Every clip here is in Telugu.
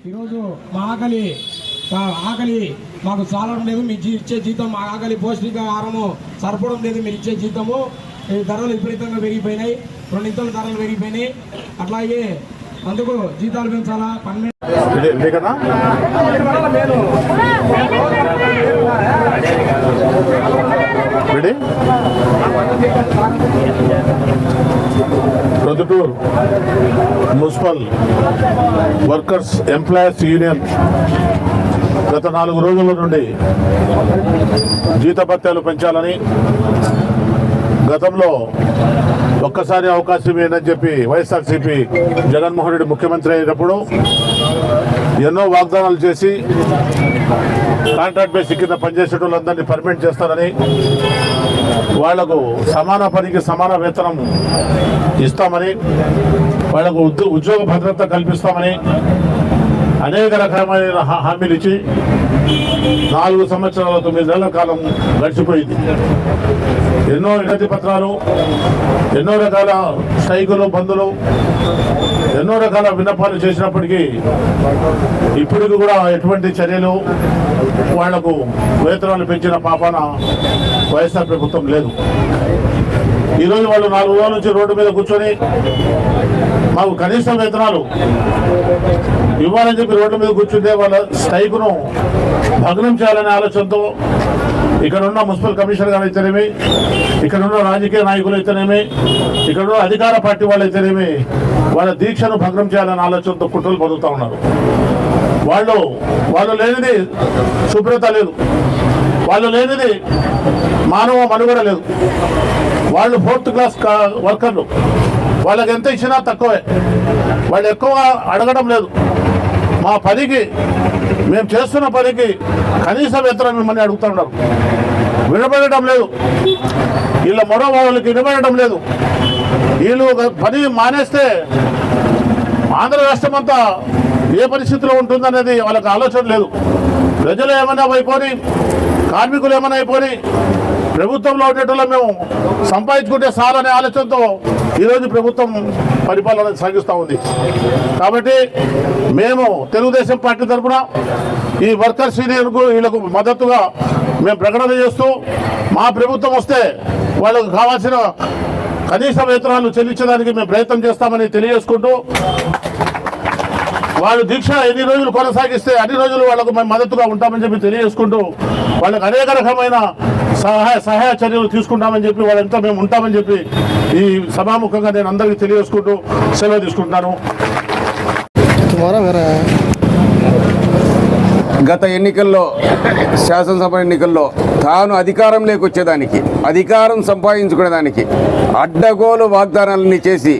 ఈరోజు మా ఆకలి ఆకలి మాకు చాలడం లేదు మీ ఇచ్చే జీతం మా ఆకలి పౌష్టికాహారము సరిపడం లేదు మీరు ఇచ్చే జీతము. ఈ ధరలు విపరీతంగా పెరిగిపోయినాయి రెండింతల ధరలు పెరిగిపోయినాయి. అట్లాగే అందుకు జీతాలు పెంచాలా? పన్నెండు ఇదే- ఇదే కదా ready Proddatur municipal workers employees union గత నాలుగు రోజుల నుండి జీతభత్యాలు పెంచాలని గతంలో ఒక్కసారి అవకాశం ఏందని చెప్పి వైఎస్ఆర్సీపీ జగన్మోహన్ రెడ్డి ముఖ్యమంత్రి అయినప్పుడు ఎన్నో వాగ్దానాలు చేసి కాంట్రాక్ట్ బేసిక్ కింద పనిచేసే వాళ్ళందరినీ పర్మిట్ చేస్తారని వాళ్ళకు సమాన పనికి సమాన వేతనం ఇస్తామని వాళ్ళకు ఉద్యో- ఉద్యోగ భద్రత కల్పిస్తామని అనేక రకమైన హా- హామీలు ఇచ్చి నాలుగు సంవత్సరాల తొమ్మిది నెలల కాలం గడిచిపోయింది. ఎన్నో వినతి పత్రాలు ఎన్నో రకాల స్ట్రైకులు బంధులు ఎన్నో రకాల విన్నపాలు చేసినప్పటికీ ఇప్పటికి కూడా ఎటువంటి చర్యలు వాళ్ళకు వేతనాలు పెంచిన పాపాన వైఎస్ఆర్ ప్రభుత్వం లేదు. ఈరోజు వాళ్ళు నాలుగు రోజుల నుంచి రోడ్డు మీద కూర్చొని మాకు కనీస వేతనాలు ఇవ్వాలని చెప్పి రోడ్డు మీద కూర్చుంటే వాళ్ళ స్ట్రైకును భగ్నం చేయాలనే ఆలోచనతో ఇక్కడ ఉన్న మున్సిపల్ కమిషనర్ గారు అయితేనేమి ఇక్కడ ఉన్న రాజకీయ నాయకులు అయితేనేమి ఇక్కడ ఉన్న అధికార పార్టీ వాళ్ళు అయితేనేమి వాళ్ళ దీక్షను భగ్నం చేయాలనే ఆలోచనతో కుట్రలు పొందుతూ ఉన్నారు. వాళ్ళు వాళ్ళు లేనిది శుభ్రత లేదు. వాళ్ళు లేనిది మానవ మనుగడ లేదు. వాళ్ళు ఫోర్త్ క్లాస్ వర్కర్లు. వాళ్ళకి ఎంత ఇచ్చినా తక్కువే. వాళ్ళు ఎక్కువ అడగడం లేదు. మా పనికి మేము చేస్తున్న పనికి కనీస వేతనం మిమ్మల్ని అడుగుతున్నాం వినబడటం లేదు. వీళ్ళ మరో వాళ్ళకి వినబడటం లేదు. వీళ్ళు పని మానేస్తే ఆంధ్ర రాష్ట్రం అంతా ఏ పరిస్థితిలో ఉంటుందనేది వాళ్ళకి ఆలోచన లేదు. ప్రజలు ఏమైనా అయిపోయి కార్మికులు ఏమైనా అయిపోయి ప్రభుత్వంలో ఉండేటోళ్ళ మేము సంపాదించుకుంటే చాలనే ఆలోచనతో ఈరోజు ప్రభుత్వం పరిపాలన సాగిస్తూ ఉంది. కాబట్టి మేము తెలుగుదేశం పార్టీ తరఫున ఈ వర్కర్స్ యూనియన్కు వీళ్ళకు మద్దతుగా మేము ప్రకటన చేస్తూ మా ప్రభుత్వం వస్తే వాళ్ళకు కావాల్సిన కనీస వేతనాలు చెల్లించడానికి మేము ప్రయత్నం చేస్తామని తెలియజేసుకుంటూ వాళ్ళు దీక్ష ఎన్ని రోజులు కొనసాగిస్తే అన్ని రోజులు వాళ్ళకు మేము మద్దతుగా ఉంటామని చెప్పి తెలియజేసుకుంటూ వాళ్ళకు అనేక రకమైన సహాయ సహాయ చర్యలు తీసుకుంటామని చెప్పి వాళ్ళంతా మేము ఉంటామని చెప్పి ఈ సభాముఖంగా నేను అందరికీ తెలియజేసుకుంటూ సెలవు తీసుకుంటున్నాను. గత ఎన్నికల్లో శాసనసభ ఎన్నికల్లో తాను అధికారం లేకొచ్చేదానికి అధికారం సంపాదించుకునేదానికి అడ్డగోలు వాగ్దానాలన్నీ చేసి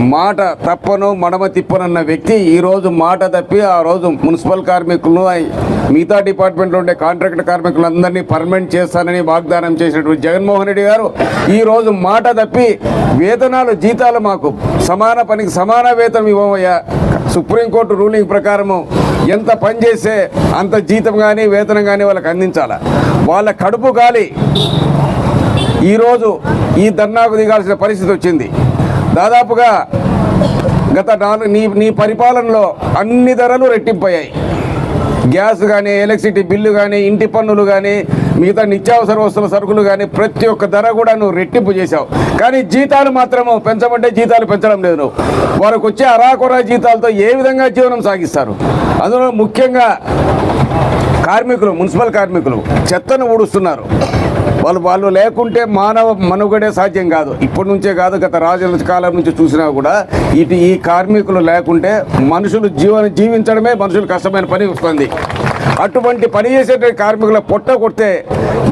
మాట తప్పను మడమ తిప్పనన్న వ్యక్తి ఈరోజు మాట తప్పి ఆ రోజు మున్సిపల్ కార్మికులను మిగతా డిపార్ట్మెంట్లో ఉండే కాంట్రాక్ట్ కార్మికులందరినీ పర్మనెంట్ చేస్తానని వాగ్దానం చేసినటువంటి జగన్మోహన్ రెడ్డి గారు ఈరోజు మాట తప్పి వేతనాలు జీతాలు మాకు సమాన పనికి సమాన వేతనం ఇవ్వమయ్యా. సుప్రీంకోర్టు రూలింగ్ ప్రకారము ఎంత పని చేస్తే అంత జీతం కానీ వేతనం కానీ వాళ్ళకి అందించాల? వాళ్ళ కడుపు గాలి. ఈరోజు ఈ ధర్నాకు దిగాల్సిన పరిస్థితి వచ్చింది. దాదాపుగా గత నాలుగు నీ నీ పరిపాలనలో అన్ని ధరలు రెట్టింపయ్యాయి. గ్యాస్ కానీ ఎలక్ట్రిసిటీ బిల్లు కానీ ఇంటి పన్నులు కానీ మిగతా నిత్యావసర వస్తువుల సరుకులు కానీ ప్రతి ఒక్క ధర కూడా నువ్వు రెట్టింపు చేశావు. కానీ జీతాలు మాత్రము పెంచమంటే జీతాలు పెంచడం లేదు నువ్వు. వారికి వచ్చే అరాకొరా జీతాలతో ఏ విధంగా జీవనం సాగిస్తారు? అందులో ముఖ్యంగా కార్మికులు మున్సిపల్ కార్మికులు చెత్తను ఊడుస్తున్నారు. వాళ్ళు వాళ్ళు లేకుంటే మానవ మనుగడే సాధ్యం కాదు. ఇప్పటి నుంచే కాదు గత రాజుల కాలం నుంచి చూసినా కూడా ఇటు ఈ కార్మికులు లేకుంటే మనుషులు జీవన జీవించడమే మనుషులు కష్టమైన పని వస్తుంది. అటువంటి పని చేసే కార్మికుల పొట్ట కొడితే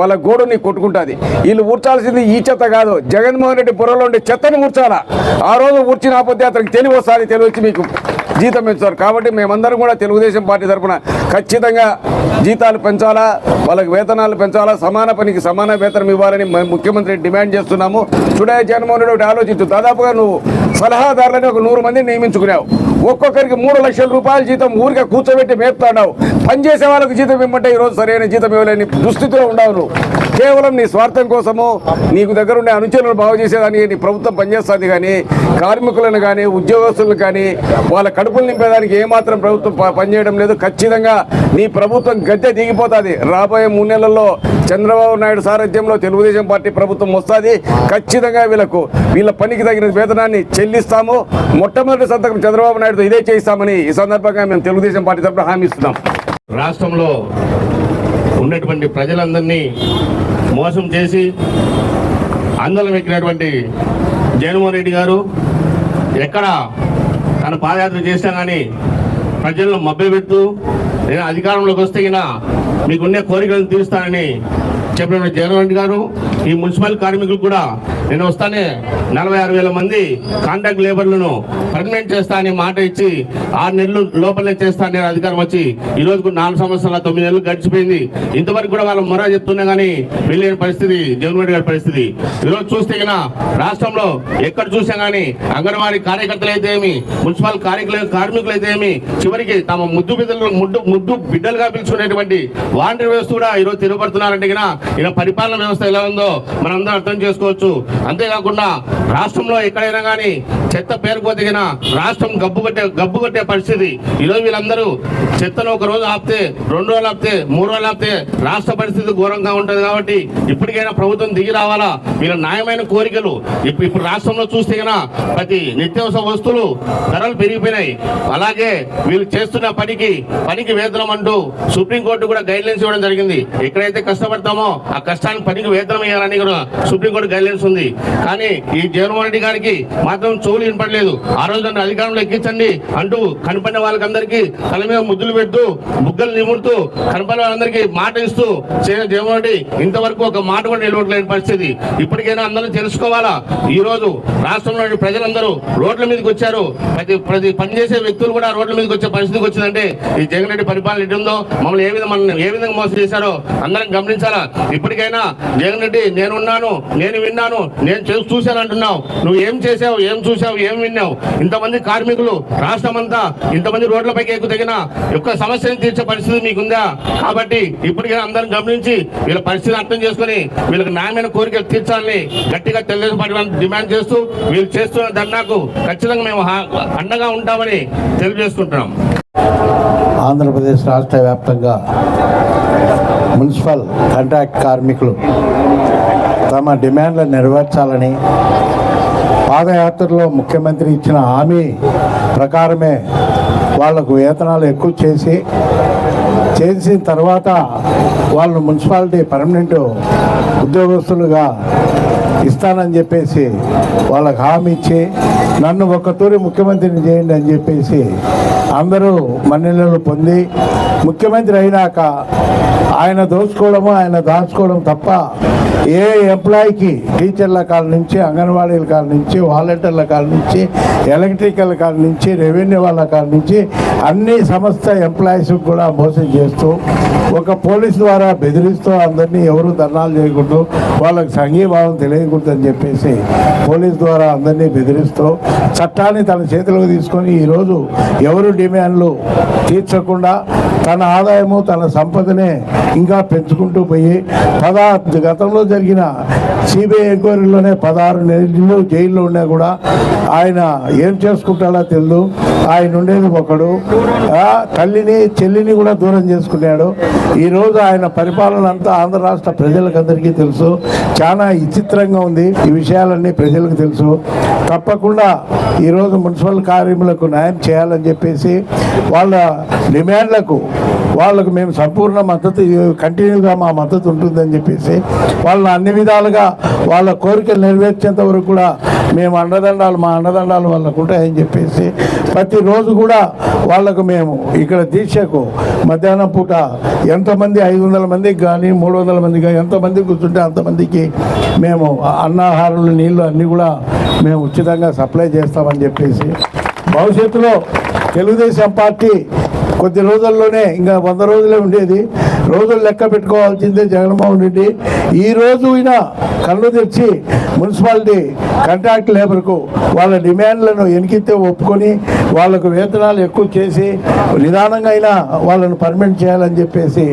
వాళ్ళ గోడుని కొట్టుకుంటుంది. వీళ్ళు ఊర్చాల్సింది ఈ చెత్త కాదు. జగన్మోహన్ రెడ్డి బుర్రలో ఉండే చెత్తను ఊర్చాలా ఆ రోజు ఊడ్చినపోతే అతనికి తెలివి వస్తుంది తెలివి వచ్చి మీకు జీతం ఇస్తారు కాబట్టి మేమందరం కూడా తెలుగుదేశం పార్టీ తరఫున ఖచ్చితంగా జీతాలు పెంచాలా వాళ్ళకి వేతనాలు పెంచాలా సమాన పనికి సమాన వేతనం ఇవ్వాలని ముఖ్యమంత్రి డిమాండ్ చేస్తున్నాము. చుడే జగన్మోహన్ రెడ్డి ఒకటి ఆలోచించు. దాదాపుగా నువ్వు సలహాదారులని ఒక నూరు మందిని నియమించుకున్నావు. ఒక్కొక్కరికి మూడు లక్షల రూపాయల జీతం ఊరికే కూర్చోబెట్టి మేపుతాడావు. పనిచేసే వాళ్ళకి జీతం ఇవ్వమంటే ఈరోజు సరైన జీతం ఇవ్వలేని దుస్థితిలో ఉండవు నువ్వు. కేవలం నీ స్వార్థం కోసము నీకు దగ్గర ఉండే అనుచరులను బాగు చేసేదానికి నీ ప్రభుత్వం పనిచేస్తుంది కానీ కార్మికులను కానీ ఉద్యోగస్తులను కానీ వాళ్ళ కడుపులు నింపేదానికి ఏమాత్రం ప్రభుత్వం ప- పనిచేయడం లేదు. ఖచ్చితంగా నీ ప్రభుత్వం గద్దె దిగిపోతుంది. రాబోయే మూడు నెలల్లో చంద్రబాబు నాయుడు సారథ్యంలో తెలుగుదేశం పార్టీ ప్రభుత్వం వస్తుంది. ఖచ్చితంగా వీళ్ళకు వీళ్ళ పనికి తగిన వేతనాన్ని చెల్లిస్తాము. మొట్టమొదటి సంతకం చంద్రబాబు నాయుడుతో ఇదే చేయిస్తామని ఈ సందర్భంగా మేము తెలుగుదేశం పార్టీ తరఫున హామీ ఇస్తున్నాం. రాష్ట్రంలో ఉన్నటువంటి ప్రజలందరినీ మోసం చేసి ఆందోళన ఎక్కినటువంటి జగన్మోహన్ రెడ్డి గారు ఎక్కడ తన పాదయాత్ర చేసినా కానీ ప్రజలను మభ్యపెడుతూ నేను అధికారంలోకి వస్తే గిన మీకున్నే కోరికలను తీరుస్తానని చెప్పిన జగన్మోహన్ రెడ్డి గారు ఈ మున్సిపల్ కార్మికులు కూడా నేను వస్తానే నలభై ఆరు వేల మంది కాంట్రాక్ట్ లేబర్లను పర్మనెంట్ చేస్తా అని మాట ఇచ్చి ఆరు నెలలు లోపలే చేస్తా అనే అధికారం వచ్చి ఈ రోజుకు నాలుగు సంవత్సరాల తొమ్మిది నెలలు గడిచిపోయింది. ఇంతవరకు కూడా వాళ్ళు మొర చెప్తున్నా కానీ వెళ్ళలేని పరిస్థితి జగన్మోహన్ గారి పరిస్థితి. ఈ రోజు చూస్తే కదా రాష్ట్రంలో ఎక్కడ చూసినా కానీ అంగన్వాడీ కార్యకర్తలు అయితే ఏమి మున్సిపల్ కార్మికులు కార్మికులు అయితే ఏమి చివరికి తమ ముద్దు బిడ్డలు ముద్దు ముద్దు బిడ్డలుగా పిలుచుకునేటువంటి వాలంటీర్ వ్యవస్థ కూడా ఈరోజు తిరగబడుతున్నారంటే కదా ఇలా పరిపాలన వ్యవస్థ ఎలా ఉందో మనందరం అర్థం చేసుకోవచ్చు. అంతేకాకుండా రాష్ట్రంలో ఎక్కడైనా కానీ చెత్త పేరుకోతే గిన రాష్ట్రం గబ్బు కొట్టే గబ్బు కొట్టే పరిస్థితి. ఈరోజు వీళ్ళందరూ చెత్తను ఒక రోజు ఆపితే రెండు రోజులు ఆపితే మూడు రోజులు ఆపితే రాష్ట్ర పరిస్థితి ఘోరంగా ఉంటుంది కాబట్టి ఇప్పటికైనా ప్రభుత్వం దిగి రావాలా? వీళ్ళ న్యాయమైన కోరికలు. ఇప్పుడు ఇప్పుడు రాష్ట్రంలో చూస్తే గన ప్రతి నిత్యావసర వస్తువులు ధరలు పెరిగిపోయినాయి. అలాగే వీళ్ళు చేస్తున్న పనికి పనికి వేతనం అంటూ సుప్రీంకోర్టు కూడా గైడ్ లైన్స్ ఇవ్వడం జరిగింది. ఎక్కడైతే కష్టపడతామో ఆ కష్టానికి పనికి వేతనం ఇవ్వాలని కూడా సుప్రీంకోర్టు గైడ్ లైన్స్ ఉంది. కానీ ఈ జగన్మోహన్ రెడ్డి గారికి మాత్రం చెవులు వినపడలేదు. ఆ రోజు నన్ను అధికారంలో ఎక్కించండి అంటూ కనపడిన వాళ్ళకందరికీ తల మీద ముద్దులు పెడుతూ బుగ్గలు నిమురుతూ కనపడిన వాళ్ళందరికీ మాట ఇస్తూ చేయని జగన్మోహన్ రెడ్డి ఇంతవరకు ఒక మాట కూడా నిలవట్లేని పరిస్థితి. ఇప్పటికైనా అందరూ తెలుసుకోవాలా? ఈ రోజు రాష్ట్రంలోని ప్రజలందరూ రోడ్ల మీదకి వచ్చారు. ప్రతి ప్రతి పనిచేసే వ్యక్తులు కూడా రోడ్ల మీదకి వచ్చే పరిస్థితికి వచ్చిందంటే ఈ జగన్ రెడ్డి పరిపాలన ఉందో మమ్మల్ని ఏ విధంగా మనల్ని ఏ విధంగా మోసం చేశారో అందరం గమనించాలా? ఇప్పటికైనా జగన్ రెడ్డి నేనున్నాను నేను విన్నాను నేను చేసి చూశాను అంటున్నావు. నువ్వు ఏం చేసావు ఏం చూసావు ఏం విన్నావు? ఇంతమంది కార్మికులు రాష్ట్రం అంతా ఇంతమంది రోడ్లపైకి ఎక్కు తగిన యొక్క సమస్యను తీర్చే పరిస్థితి మీకుందా? కాబట్టి ఇప్పటికైనా అందరం గమనించి వీళ్ళ పరిస్థితిని అర్థం చేసుకొని వీళ్ళకి న్యాయమైన కోరికలు తీర్చాలని గట్టిగా తెలుగుదేశం పార్టీ డిమాండ్ చేస్తూ వీళ్ళు చేస్తున్న ధర్నాకు ఖచ్చితంగా మేము అండగా ఉంటామని తెలియజేసుకుంటున్నాం. ఆంధ్రప్రదేశ్ రాష్ట్ర వ్యాప్తంగా మున్సిపల్ కాంట్రాక్ట్ కార్మికులు తమ డిమాండ్లను నెరవేర్చాలని పాదయాత్రలో ముఖ్యమంత్రి ఇచ్చిన హామీ ప్రకారమే వాళ్ళకు వేతనాలు ఎక్కువ చేసి చేసిన తర్వాత వాళ్ళు మున్సిపాలిటీ పర్మనెంట్ ఉద్యోగస్తులుగా ఇస్తానని చెప్పేసి వాళ్ళకి హామీ ఇచ్చి నన్ను ఒక్కతూరి ముఖ్యమంత్రిని చేయండి అని చెప్పేసి అందరూ మన్నెలలు పొంది ముఖ్యమంత్రి అయినాక ఆయన దోచుకోవడము ఆయన దాచుకోవడం తప్ప ఏ ఎంప్లాయీకి టీచర్ల కాడ నుంచి అంగన్వాడీల కాడ నుంచి వాలంటీర్ల కాడ నుంచి ఎలక్ట్రికల్ కాడ నుంచి రెవెన్యూ వాళ్ళ కాడ నుంచి అన్ని సంస్థ ఎంప్లాయీస్ కూడా మోసం చేస్తూ ఒక పోలీస్ ద్వారా బెదిరిస్తూ అందరినీ ఎవరు ధర్నాలు చేయకూడదు వాళ్ళకి సంఘీభావం తెలియకూడదు అని చెప్పేసి పోలీస్ ద్వారా అందరినీ బెదిరిస్తూ చట్టాన్ని తన చేతిలోకి తీసుకొని ఈరోజు ఎవరు డిమాండ్లు తీర్చకుండా తన ఆదాయము తన సంపదనే ఇంకా పెంచుకుంటూ పోయి పదహారు గతంలో జరిగిన సిబిఐ ఎంక్వైరీలోనే పదహారు నెలలు జైల్లో ఉన్నా కూడా ఆయన ఏం చేసుకుంటాడో తెలియదు ఆయన ఉండేది ఒకడు. తల్లిని చెల్లిని కూడా దూరం చేసుకున్నాడు. ఈరోజు ఆయన పరిపాలన అంతా ఆంధ్ర రాష్ట్ర ప్రజలకందరికీ తెలుసు. చాలా విచిత్రంగా ఉంది. ఈ విషయాలన్నీ ప్రజలకు తెలుసు. తప్పకుండా ఈరోజు మున్సిపల్ కార్యములకు న్యాయం చేయాలని చెప్పేసి వాళ్ళ డిమాండ్లకు వాళ్ళకు మేము సంపూర్ణ మద్దతు కంటిన్యూగా మా మద్దతు ఉంటుందని చెప్పేసి వాళ్ళని అన్ని విధాలుగా వాళ్ళ కోరికలు నెరవేర్చేంత వరకు కూడా మేము అండదండాలు మా అండదండాలు వాళ్ళకు ఉంటాయని చెప్పేసి ప్రతిరోజు కూడా వాళ్ళకు మేము ఇక్కడ దీక్షకు మధ్యాహ్నం పూట ఎంతమంది ఐదు వందల మందికి కానీ మూడు వందల మంది కానీ ఎంతమంది కూర్చుంటే అంతమందికి మేము అన్నాహారాలు నీళ్ళు అన్నీ కూడా మేము ఉచితంగా సప్లై చేస్తామని చెప్పేసి భవిష్యత్తులో తెలుగుదేశం పార్టీ కొద్ది రోజుల్లోనే ఇంకా వంద రోజులే ఉండేది. రోజులు లెక్క పెట్టుకోవాల్సిందే జగన్మోహన్ రెడ్డి. ఈ రోజు అయినా కళ్ళు తెచ్చి మున్సిపాలిటీ కాంట్రాక్ట్ లేబర్కు వాళ్ళ డిమాండ్లను ఎనికితే ఒప్పుకొని వాళ్ళకు వేతనాలు ఎక్కువ చేసి నిదానంగా అయినా వాళ్ళను పర్మిట్ చేయాలని చెప్పేసి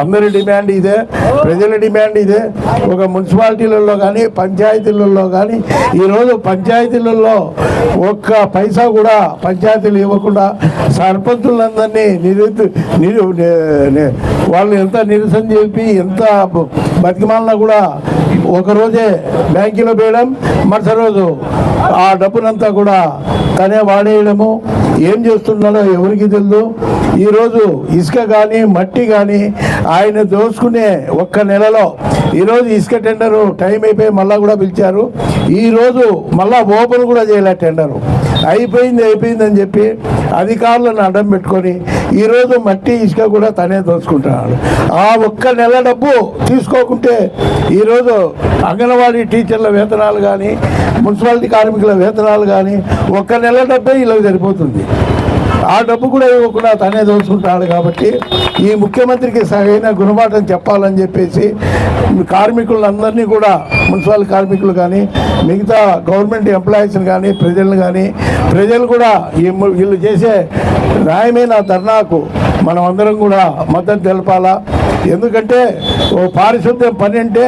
అందరి డిమాండ్ ఇదే ప్రజల డిమాండ్ ఇదే. ఒక మున్సిపాలిటీలలో కానీ పంచాయతీలలో కానీ ఈరోజు పంచాయతీలలో ఒక్క పైసా కూడా పంచాయతీలు ఇవ్వకుండా సర్పంచులందరినీ నిరుద్ధ నిరు వాళ్ళు ఎంత నిరసన చెప్పి ఎంత బ- బతికిమాలినా కూడా ఒక రోజే బ్యాంకులో వేయడం మరుసటి రోజు ఆ డబ్బునంతా కూడా తనే వాడేయడము ఏం చేస్తున్నాడో ఎవరికి తెలియదు ఈరోజు ఇసుక కానీ మట్టి కానీ ఆయన దోసుకునే ఒక్క నెలలో ఈరోజు ఇసుక టెండరు టైం అయిపోయి మళ్ళా కూడా పిలిచారు. ఈరోజు మళ్ళా ఓపెన్ కూడా చేయలే టెండరు. అయిపోయింది అయిపోయింది అని చెప్పి అధికారులను అడ్డం పెట్టుకొని ఈరోజు మట్టి ఇసుక కూడా తనే దోచుకుంటున్నాడు ఆ ఒక్క నెల డబ్బు తీసుకోకుంటే ఈరోజు అంగన్వాడీ టీచర్ల వేతనాలు కానీ మున్సిపాలిటీ కార్మికుల వేతనాలు కానీ ఒక్క నెల డబ్బే ఇలా సరిపోతుంది. ఆ డబ్బు కూడా ఇవ్వకుండా తనే దోచుకుంటాడు కాబట్టి ఈ ముఖ్యమంత్రికి సరైన గుణపాఠం చెప్పాలని చెప్పేసి కార్మికులందరినీ కూడా మున్సిపల్ కార్మికులు కానీ మిగతా గవర్నమెంట్ ఎంప్లాయీస్ని కానీ ప్రజలను కానీ ప్రజలు కూడా ఈ వీళ్ళు చేసే న్యాయమైన ధర్నాకు మనం అందరం కూడా మద్దతు తెలపాలా? ఎందుకంటే ఓ పారిశుద్ధ్యం పని అంటే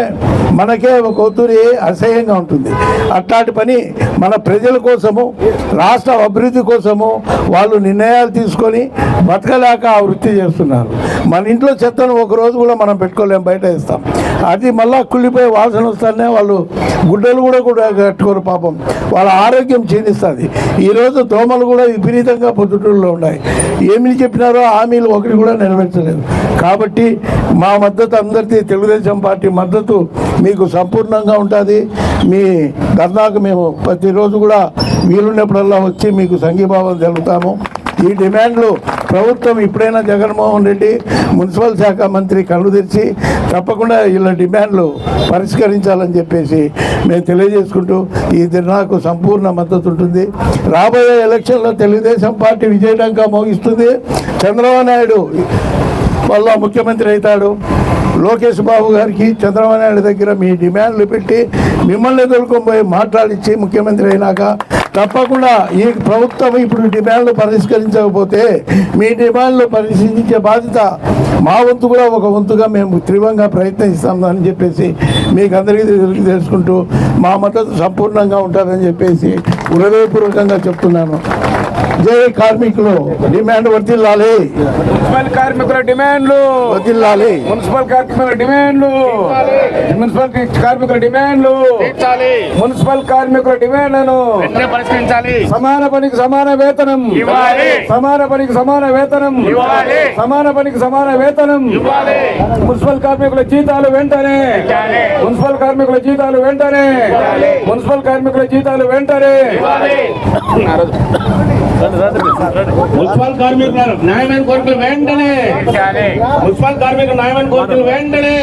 మనకే ఒక ఒత్తిడి అసహ్యంగా ఉంటుంది. అట్లాంటి పని మన ప్రజల కోసము రాష్ట్ర అభివృద్ధి కోసము వాళ్ళు నిర్ణయాలు తీసుకొని బతకలేక ఆ వృత్తి చేస్తున్నారు. మన ఇంట్లో చెత్తను ఒక రోజు కూడా మనం పెట్టుకోలేము బయట ఇస్తాం అది మళ్ళా కుళ్ళిపోయి వాసన వస్తానే వాళ్ళు గుడ్డలు కూడా కూడా కట్టుకోరు పాపం. వాళ్ళ ఆరోగ్యం క్షీణిస్తుంది. ఈరోజు దోమలు కూడా విపరీతంగా పొద్దుటూరులో ఉన్నాయి. ఏమి చెప్పినారో హామీలు ఒకటి కూడా నెరవేర్చలేదు. కాబట్టి మా మద్దతు అందరికీ తెలుగుదేశం పార్టీ మద్దతు మీకు సంపూర్ణంగా ఉంటుంది. మీ ధర్నాకు మేము ప్రతిరోజు కూడా వీలున్నప్పుడల్లా వచ్చి మీకు సంఘీభావం తెలుపుతాము. ఈ డిమాండ్లు ప్రభుత్వం ఇప్పుడైనా జగన్మోహన్ రెడ్డి మున్సిపల్ శాఖ మంత్రి కళ్ళు తెరిచి తప్పకుండా వీళ్ళ డిమాండ్లు పరిష్కరించాలని చెప్పేసి మేము తెలియజేసుకుంటూ ఈ ధర్నాకు సంపూర్ణ మద్దతు ఉంటుంది. రాబోయే ఎలక్షన్లో తెలుగుదేశం పార్టీ విజయడంగా మోగిస్తుంది. చంద్రబాబు నాయుడు మళ్ళా ముఖ్యమంత్రి అవుతాడు. లోకేష్ బాబు గారికి చంద్రబాబు నాయుడు దగ్గర మీ డిమాండ్లు పెట్టి మిమ్మల్ని ఎదుర్కొని మాట్లాడించి ముఖ్యమంత్రి అయినాక తప్పకుండా ఈ ప్రభుత్వం ఇప్పుడు డిమాండ్లు పరిష్కరించకపోతే మీ డిమాండ్లు పరిశీలించే బాధ్యత మా వంతు కూడా ఒక వంతుగా మేము తీవ్రంగా ప్రయత్నిస్తాం అని చెప్పేసి మీకు అందరికీ తెలుసుకుంటూ మా మద్దతు సంపూర్ణంగా ఉంటారని చెప్పేసి హృదయపూర్వకంగా చెప్తున్నాను. జై కార్మికులు. డిమాండ్ వర్తిల్లాలి. మున్సిపల్ కార్మికుల డిమాండ్లు. వర్తిల్లాలి. మున్సిపల్ కార్మికుల డిమాండ్లు. మున్సిపల్ కార్మికుల డిమాండ్లు. మున్సిపల్ కార్మికుల డిమాండ్లను పరిష్కరించాలి. సమాన పనికి సమాన వేతనం. ఇవ్వాలి. సమాన పనికి సమాన వేతనం. ఇవ్వాలి. సమాన పనికి సమాన వేతనం. ఇవ్వాలి. మున్సిపల్ కార్మికుల జీతాలు వెంటనే. మున్సిపల్ కార్మికుల జీతాలు వెంటనే. మున్సిపల్ కార్మికుల జీతాలు వెంటనే. మున్సిపల్ కార్మికుల న్యాయమైన కోరికలు వెంటనే. మున్సిపల్ కార్మికుల న్యాయమైన కోరికలు వెంటనే.